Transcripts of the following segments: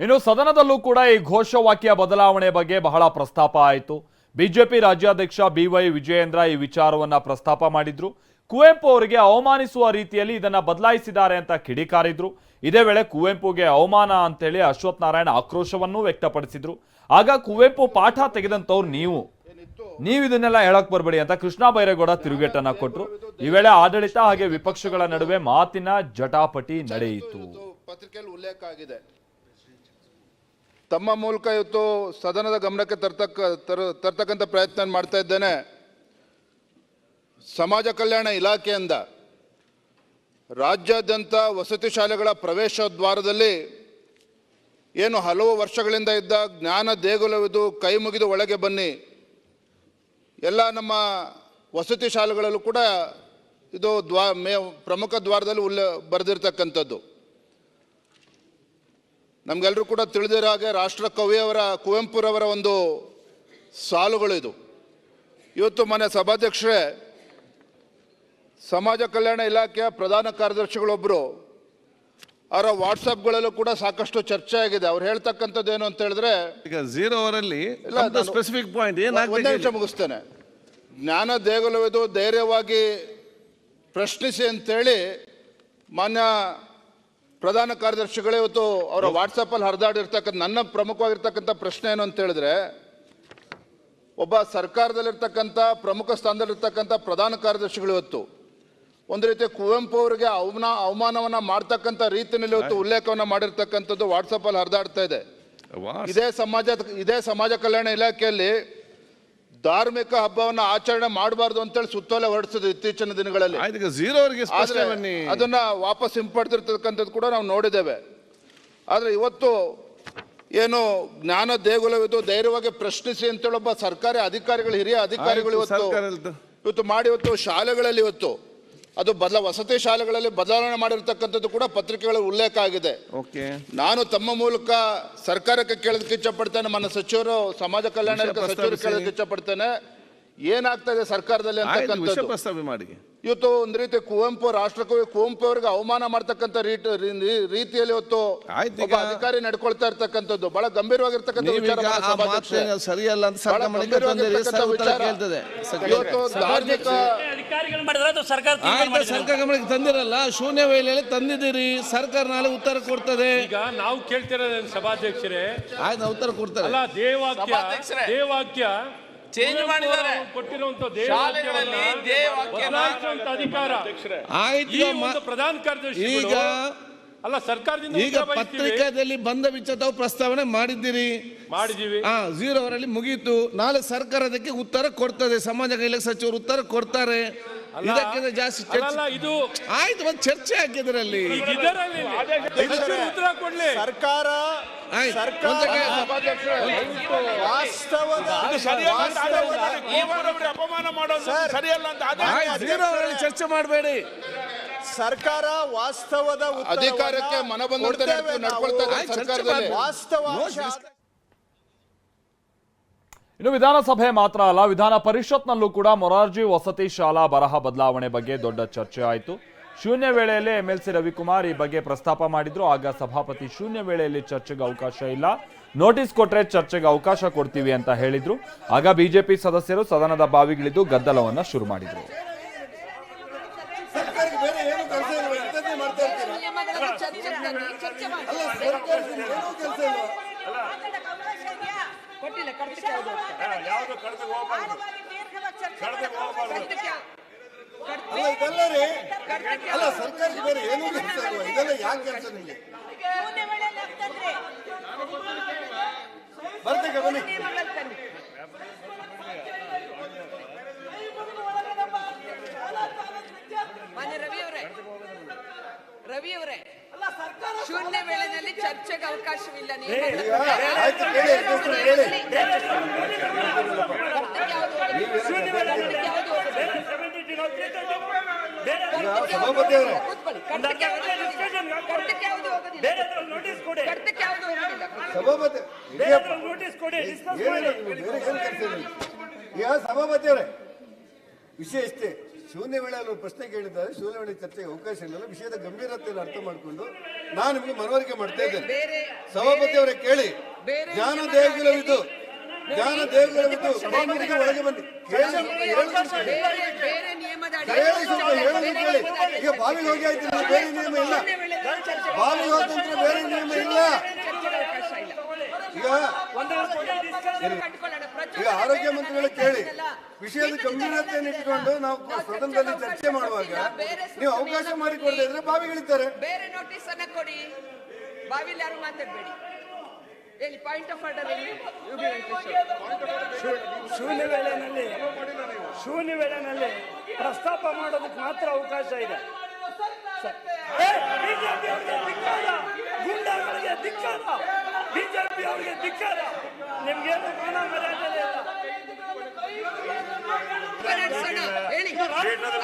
ಇನ್ನು ಸದನದಲ್ಲೂ ಕೂಡ ಈ ಘೋಷವಾಕ್ಯ ಬದಲಾವಣೆ ಬಗ್ಗೆ ಬಹಳ ಪ್ರಸ್ತಾಪ ಆಯಿತು. ಬಿಜೆಪಿ ರಾಜ್ಯಾಧ್ಯಕ್ಷ ಬಿವೈ ವಿಜಯೇಂದ್ರ ಈ ವಿಚಾರವನ್ನ ಪ್ರಸ್ತಾಪ ಮಾಡಿದ್ರು. ಕುವೆಂಪು ಅವರಿಗೆ ಅವಮಾನಿಸುವ ರೀತಿಯಲ್ಲಿ ಇದನ್ನ ಬದಲಾಯಿಸಿದ್ದಾರೆ ಅಂತ ಕಿಡಿಕಾರಿದ್ರು. ಇದೇ ವೇಳೆ ಕುವೆಂಪುಗೆ ಅವಮಾನ ಅಂತೇಳಿ ಅಶ್ವಥ್ ನಾರಾಯಣ ಆಕ್ರೋಶವನ್ನೂ ವ್ಯಕ್ತಪಡಿಸಿದ್ರು. ಆಗ ಕುವೆಂಪು ಪಾಠ ತೆಗೆದಂತವ್ರು ನೀವು. ನೀವು ಇದನ್ನೆಲ್ಲ ಹೇಳಕ್ ಬರಬೇಡಿ ಅಂತ ಕೃಷ್ಣ ಬೈರೇಗೌಡ ತಿರುಗೇಟನ್ನ ಕೊಟ್ಟರು ಈ ವೇಳೆ ಆಡಳಿತ ಹಾಗೆ ವಿಪಕ್ಷಗಳ ನಡುವೆ ಮಾತಿನ ಜಟಾಪಟಿ ನಡೆಯಿತು. ಪತ್ರಿಕೆಯಲ್ಲಿ ಉಲ್ಲೇಖ ಆಗಿದೆ. ತಮ್ಮ ಮೂಲಕ ಇವತ್ತು ಸದನದ ಗಮನಕ್ಕೆ ತರ್ತಕ್ಕ, ತರ, ತರ್ತಕ್ಕಂಥ ಪ್ರಯತ್ನ ಮಾಡ್ತಾ ಇದ್ದೇನೆ. ಸಮಾಜ ಕಲ್ಯಾಣ ಇಲಾಖೆಯಿಂದ ರಾಜ್ಯಾದ್ಯಂತ ವಸತಿ ಶಾಲೆಗಳ ಪ್ರವೇಶ ದ್ವಾರದಲ್ಲಿ ಏನು ಹಲವು ವರ್ಷಗಳಿಂದ ಇದ್ದ ಜ್ಞಾನ ದೇಗುಲವಿದು ಕೈ ಮುಗಿದು ಒಳಗೆ ಬನ್ನಿ. ಎಲ್ಲ ನಮ್ಮ ವಸತಿ ಶಾಲೆಗಳಲ್ಲೂ ಕೂಡ ಇದು ದ್ವಾ, ಮೇ, ಪ್ರಮುಖ ದ್ವಾರದಲ್ಲಿ ಉಲ್ಲ, ಬರೆದಿರ್ತಕ್ಕಂಥದ್ದು. ನಮಗೆಲ್ಲರೂ ಕೂಡ ತಿಳಿದಿರೋ ಹಾಗೆ ರಾಷ್ಟ್ರ ಕವಿಯವರ ಕುವೆಂಪುರವರ ಒಂದು ಸಾಲುಗಳು ಇದು. ಇವತ್ತು ಮನೆ ಸಭಾಧ್ಯಕ್ಷರೇ ಸಮಾಜ ಕಲ್ಯಾಣ ಇಲಾಖೆಯ ಪ್ರಧಾನ ಕಾರ್ಯದರ್ಶಿಗಳೊಬ್ಬರು ಅವರ ವಾಟ್ಸಪ್ಗಳಲ್ಲೂ ಕೂಡ ಸಾಕಷ್ಟು ಚರ್ಚೆ ಆಗಿದೆ. ಅವ್ರು ಹೇಳ್ತಕ್ಕಂಥದ್ದು ಏನು ಅಂತ ಹೇಳಿದ್ರೆ ಈಗ ಝೀರೋ ಅವರಲ್ಲಿ ಸ್ಪೆಸಿಫಿಕ್ ಪಾಯಿಂಟ್ ಒಂದೇ ನಿಮಿಷ ಮುಗಿಸ್ತೇನೆ. ಜ್ಞಾನ ದೇಗುಲವಿದು ಧೈರ್ಯವಾಗಿ ಪ್ರಶ್ನಿಸಿ ಅಂತೇಳಿ ಮಾನ್ಯ ಪ್ರಧಾನ ಕಾರ್ಯದರ್ಶಿಗಳೇ ಇವತ್ತು ಅವರ ವಾಟ್ಸಪ್ಪಲ್ಲಿ ಹರಿದಾಡಿರ್ತಕ್ಕಂಥ ನನ್ನ ಪ್ರಮುಖವಾಗಿರ್ತಕ್ಕಂಥ ಪ್ರಶ್ನೆ ಏನು ಅಂತ ಹೇಳಿದ್ರೆ ಒಬ್ಬ ಸರ್ಕಾರದಲ್ಲಿರ್ತಕ್ಕಂಥ ಪ್ರಮುಖ ಸ್ಥಾನದಲ್ಲಿರ್ತಕ್ಕಂಥ ಪ್ರಧಾನ ಕಾರ್ಯದರ್ಶಿಗಳು ಇವತ್ತು ಒಂದು ರೀತಿ ಕುವೆಂಪು ಅವರಿಗೆ ಅವಮಾನ ಅವಮಾನವನ್ನ ಮಾಡ್ತಕ್ಕಂಥ ರೀತಿಯಲ್ಲಿ ಇವತ್ತು ಉಲ್ಲೇಖವನ್ನ ಮಾಡಿರ್ತಕ್ಕಂಥದ್ದು ವಾಟ್ಸಪ್ಪಲ್ಲಿ ಹರಿದಾಡ್ತಾ ಇದೆ. ಇದೇ ಸಮಾಜ ಇದೇ ಸಮಾಜ ಕಲ್ಯಾಣ ಇಲಾಖೆಯಲ್ಲಿ ಧಾರ್ಮಿಕ ಹಬ್ಬವನ್ನ ಆಚರಣೆ ಮಾಡಬಾರ್ದು ಅಂತೇಳಿ ಸುತ್ತೋಲೆ ಹೊರಡಿಸಿದ್ರು ಇತ್ತೀಚಿನ ದಿನಗಳಲ್ಲಿ ಇದಕ್ಕೆ ಆದ್ರೆ ಅದನ್ನ ವಾಪಸ್ ಹಿಂಪಡೆದಿರ್ತಕ್ಕಂಥದ್ದು ಕೂಡ ನಾವು ನೋಡಿದ್ದೇವೆ ಆದರೆ ಇವತ್ತು ಏನು ಜ್ಞಾನ ದೇಗುಲವಿದು ಧೈರ್ಯವಾಗಿ ಪ್ರಶ್ನಿಸಿ ಅಂತೇಳಿ ಒಬ್ಬ ಸರ್ಕಾರಿ ಅಧಿಕಾರಿಗಳು ಹಿರಿಯ ಅಧಿಕಾರಿಗಳು ಇವತ್ತು. ಇವತ್ತು ಮಾಡಿ ಇವತ್ತು ಶಾಲೆಗಳಲ್ಲಿ ಇವತ್ತು ಅದು ಬದಲ ವಸತಿ ಶಾಲೆಗಳಲ್ಲಿ ಬದಲಾವಣೆ ಮಾಡಿರ್ತಕ್ಕಂಥದ್ದು ಕೂಡ ಪತ್ರಿಕೆಗಳ ಉಲ್ಲೇಖ ಆಗಿದೆ. ಓಕೆ. ನಾನು ತಮ್ಮ ಮೂಲಕ ಸರ್ಕಾರಕ್ಕೆ ಕೇಳೋದಕ್ಕೆ ಇಚ್ಛಪಡ್ತೇನೆ ನನ್ನ ಸಚಿವರು ಸಮಾಜ ಕಲ್ಯಾಣ ಸಚಿವರು. ಕೇಳೋದಕ್ಕೆ ಇಚ್ಛಪಡ್ತೇನೆ. ಏನಾಗ್ತಾ ಇದೆ ಸರ್ಕಾರದಲ್ಲಿ ಅಂತಕ್ಕಂಥದ್ದು? ಮಾಡಿ. ಇವತ್ತು ಒಂದು ರೀತಿ ಕುವೆಂಪು ರಾಷ್ಟ್ರಕವಿ ಕುವೆಂಪು ಅವರಿಗೆ ಅವಮಾನ ಮಾಡ್ತಕ್ಕಂಥ ರೀತಿ ರೀತಿಯಲ್ಲಿ ಇವತ್ತು ಆಯ್ತು ಒಬ್ಬ ಈಗ- ಅಧಿಕಾರಿ ನಡ್ಕೊಳ್ತಾ ಇರ್ತಕ್ಕಂಥದ್ದು. ಬಹಳ ಗಂಭೀರವಾಗಿರ್ತಕ್ಕಂಥ ವಿಚಾರ. ಸರಿಯಲ್ಲ ಅಂತ ಸರ್ಕಾರ ಗಮನಕ್ಕೆ ತಂದಿರಲ್ಲ ಶೂನ್ಯ ವೇಳೆಯಲ್ಲಿ ತಂದಿದ್ದೀರಿ ಸರ್ಕಾರ ನಾಳೆ ಉತ್ತರ ಕೊಡ್ತದೆ. ಈಗ ನಾವು ಕೇಳ್ತಿರೋದೇನು ಸಭಾಧ್ಯಕ್ಷರೇ? ಆಯ್ತು ನಾವು ಉತ್ತರ ಕೊಡ್ತಾರೆ ಅಲ್ಲ ದೇವಾಕ್ಯ ಸಭಾಧ್ಯಕ್ಷರೇ. ದೇವಾಕ್ಯ ಚೇಂಜ್ ಮಾಡಿದ್ದಾರೆ. ಶಾಲೆಗಳಲ್ಲಿ ಅಧಿಕಾರ. ಆಯ್ತು ಪ್ರಧಾನ ಕಾರ್ಯದರ್ಶಿ ಈಗ ಅಲ್ಲ ಸರ್ಕಾರದಿಂದ ಈಗ ಪತ್ರಿಕಾದಲ್ಲಿ ಬಂದ ವಿಚಾರ ತಾವು ಪ್ರಸ್ತಾವನೆ ಮಾಡಿದ್ದೀರಿ. ಮಾಡಿದೀವಿ ಹಾ ಝೀರೋ ಅವರಲ್ಲಿ ಮುಗೀತು. ನಾಳೆ ಸರ್ಕಾರ ಅದಕ್ಕೆ ಉತ್ತರ ಕೊಡ್ತದೆ. ಸಮಾಜ ಕಲ್ಯಾಣ ಸಚಿವರು ಉತ್ತರ ಕೊಡ್ತಾರೆ. ಇದಕ್ಕಿಂತ ಜಾಸ್ತಿ ಇದು ಆಯ್ತು ಒಂದು ಚರ್ಚೆ ಹಾಕಿದ್ರಲ್ಲಿ ಇದರಲ್ಲಿ. ಸಚಿವರು ಉತ್ತರ ಕೊಡ್ಲಿ. ಸರ್ಕಾರ ಅವರಲ್ಲಿ ಚರ್ಚೆ ಮಾಡಬೇಡಿ. ಸರ್ಕಾರ ವಾಸ್ತವದ ಅಧಿಕಾರಕ್ಕೆ ಸರ್ಕಾರದಲ್ಲಿ. ಇನ್ನು ವಿಧಾನಸಭೆ ಮಾತ್ರ ಅಲ್ಲ ವಿಧಾನ ಪರಿಷತ್ನಲ್ಲೂ ಕೂಡ ಮೊರಾರ್ಜಿ ವಸತಿ ಶಾಲಾ ಬರಹ ಬದಲಾವಣೆ ಬಗ್ಗೆ ದೊಡ್ಡ ಚರ್ಚೆ ಆಯಿತು. ಶೂನ್ಯ ವೇಳೆಯಲ್ಲಿ ಸಿ ರವಿಕುಮಾರ್ ಈ ಬಗ್ಗೆ ಪ್ರಸ್ತಾಪ ಮಾಡಿದ್ರು ಆಗ ಸಭಾಪತಿ ಶೂನ್ಯ ವೇಳೆಯಲ್ಲಿ ಚರ್ಚೆಗೆ ಅವಕಾಶ ಇಲ್ಲ ನೋಟಿಸ್ ಕೊಟ್ರೆ ಚರ್ಚೆಗೆ ಅವಕಾಶ ಕೊಡ್ತೀವಿ ಅಂತ ಹೇಳಿದ್ರು ಆಗ ಬಿಜೆಪಿ ಸದಸ್ಯರು ಸದನದ ಬಾವಿಗಿಳಿದು ಗದ್ದಲವನ್ನ ಶುರು ಮಾಡಿದ್ರು ಕೊಟ್ಟಿಲ್ಲ ಕರ್ಸಕ್ಕೆ ಯಾವುದು ಅಲ್ಲ ಇದೆಲ್ಲ ರೀ ಅಲ್ಲ ಸರ್ಕಾರಕ್ಕೆ ಬೇರೆ ಏನೂ ಕೆಲಸ ಇಲ್ವಾ ಇದೆಲ್ಲ ಯಾಕೆ ಕೆಲಸ ನಿಮಗೆ ಬರ್ತೀಗ ಬನ್ನಿ ಮಾನ್ಯ ರವಿ ಅವರೇ ರವಿ ಅವರೇ ಶೂನ್ಯ ವೇಳೆನಲ್ಲಿ ಚರ್ಚೆಗೆ ಅವಕಾಶವಿಲ್ಲ ನಿಯಮಗಳ ಸಭಾಪತಿ ಈಗ ಅವರೇ ವಿಷಯ ಇಷ್ಟೇ. ಶೂನ್ಯ ವೇಳೆ ಅವರು ಪ್ರಶ್ನೆ ಕೇಳಿದ್ದಾರೆ. ಶೂನ್ಯ ವೇಳೆ ಚರ್ಚೆಗೆ ಅವಕಾಶ ಇಲ್ಲ. ವಿಷಯದ ಗಂಭೀರತೆಯನ್ನು ಅರ್ಥ ಮಾಡಿಕೊಂಡು ನಾನು ನಿಮಗೆ ಮನವರಿಕೆ ಮಾಡ್ತಾ ಇದ್ದೇನೆ. ಸಭಾಪತಿ ಅವರೇ ಕೇಳಿ. ಜ್ಞಾನ ದೇಗುಲವಿದ್ದು ಜ್ಞಾನ ದೇಗುಲವಿದ್ದು ಸಭಾಪತಿಗೆ ಒಳಗೆ ಬನ್ನಿ. ಈಗ ಬಾವಿಗೆ ಹೋಗಿ ಆಯ್ತು ಬೇರೆ ನಿಯಮ ಇಲ್ಲ. ಬಾವಿಗೆ ಹೋದಂದ್ರೆ ಬೇರೆ ನಿಯಮ ಇಲ್ಲ. ಅವಕಾಶ ಇಲ್ಲ ಈಗ ಈಗ ಆರೋಗ್ಯ ಮಂತ್ರಿಗಳು ಕೇಳಿ. ವಿಷಯದ ಗಂಭೀರತೆಯನ್ನು ಇಟ್ಟುಕೊಂಡು ನಾವು ಸದನದಲ್ಲಿ ಚರ್ಚೆ ಮಾಡುವಾಗ ನೀವು ಅವಕಾಶ ಮಾಡಿಕೊಡದೇ ಇದ್ರೆ ಬಾವಿಗಳಿದ್ದಾರೆ ಬೇರೆ ನೋಟಿಸ್ ಅನ್ನ ಕೊಡಿ. ಬಾವಿಲಿ ಯಾರು ಮಾತಾಡಬೇಡಿ? ಹೇಳಿ ಪಾಯಿಂಟ್ ಆಫ್ ಆರ್ಡರ್ ಶೂನ್ಯ ವೇಳೆನಲ್ಲಿ ಶೂನ್ಯ ವೇಳೆನಲ್ಲಿ ಪ್ರಸ್ತಾಪ ಮಾಡೋದಕ್ಕೆ ಮಾತ್ರ ಅವಕಾಶ ಇದೆ. ಏ, BJP ಅವ್ರಿಗೆ ಧಿಕ್ಕಾರ. ಗುಂಡಾಗಳಿಗೆ ಧಿಕ್ಕಾರ. ಬಿಜೆಪಿ ಅವರಿಗೆ ಧಿಕ್ಕಾರ. ನಿಮ್ಗೇನು ಮಾನ ಮರ್ಯಾದೆ ಇಲ್ಲ. ನಡೆಸೋಣ ಹೇಳಿ.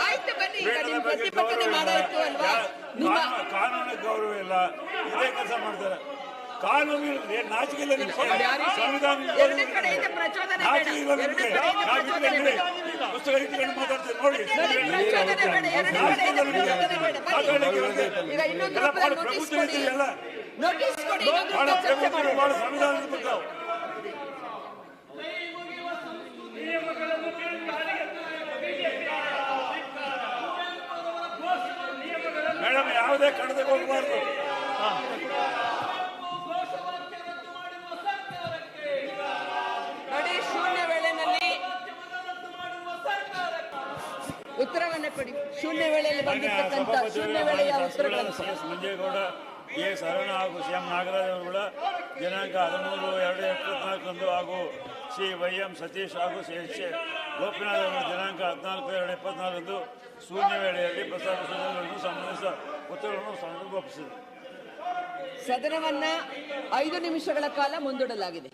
ಆಯ್ತು ಬನ್ನಿ ಈಗ ನಿಮ್ ಪ್ರತಿಭಟನೆ ಮಾಡಾಯ್ತು ಅಲ್ವಾ? ನಿಮ್ಮ ಕಾನೂನು ಗೌರವ ಇಲ್ಲ. ಇದೇ ಕೆಲಸ ಮಾಡ್ತಾರೆ. ಕಾನೂನು ನಾಚಿಕೆ ಇಲ್ಲ ನಿಮ್ಗೆ? ಸಂವಿಧಾನ ಇಲ್ಲ. ನಾಚಿಕೆ ಇಲ್ಲ ನಿಮ್ಗೆ? ಪುಸ್ತಕ ಇಟ್ಕೊಂಡು ಮಾತಾಡ್ತೀವಿ ನೋಡಿ. ಎಲ್ಲ ರೂಪದಲ್ಲಿ ಪ್ರಭುತ್ವ ನೋಟಿಸ್ ಕೊಡಿ ಇದೆಯಲ್ಲ. ಪ್ರಭುತ್ವ, ಮಾಡೋಣ ಬಹಳ ಸಂವಿಧಾನದ ಬಗ್ಗೆ ಮೇಡಮ್ ಯಾವುದೇ ಕಡದಕ್ಕೆ ಹೋಗಬಾರ್ದು. ಶೂನ್ಯ ವೇಳೆಯಲ್ಲಿ ಬಂದಿರತಕ್ಕಂಥ ಶೂನ್ಯ ವೇಳೆಯ ಉತ್ತರಗಳನ್ನು ಕೊಡಿ. ಮಂಜೇಗೌಡ ಎ ಸರಣ ಹಾಗೂ ಸಿ ಎಂ ನಾಗರಾಜ್ ಅವರುಗಳ ದಿನಾಂಕ ಹದಿಮೂರು ಎರಡು ಇಪ್ಪತ್ನಾಲ್ಕರಂದು ಹಾಗೂ ಶ್ರೀ ವೈ ಎಂ ಸತೀಶ್ ಹಾಗೂ ಸಿ ಎಚ್ ಎ ಗೋಪಿನಾಥ್ ಅವರ ದಿನಾಂಕ ಹದಿನಾಲ್ಕು ಎರಡು ಇಪ್ಪತ್ನಾಲ್ಕರಂದು ಶೂನ್ಯ ವೇಳೆಯಲ್ಲಿ ಪ್ರಸಾದ ಸೂಚನೆಗಳನ್ನು ಸಂಬಂಧಿಸಿದ ಉತ್ತರವನ್ನು ಸಮರ್ಪಿಸಿದೆ ಸದನವನ್ನ ಐದು ನಿಮಿಷಗಳ ಕಾಲ ಮುಂದೂಡಲಾಗಿದೆ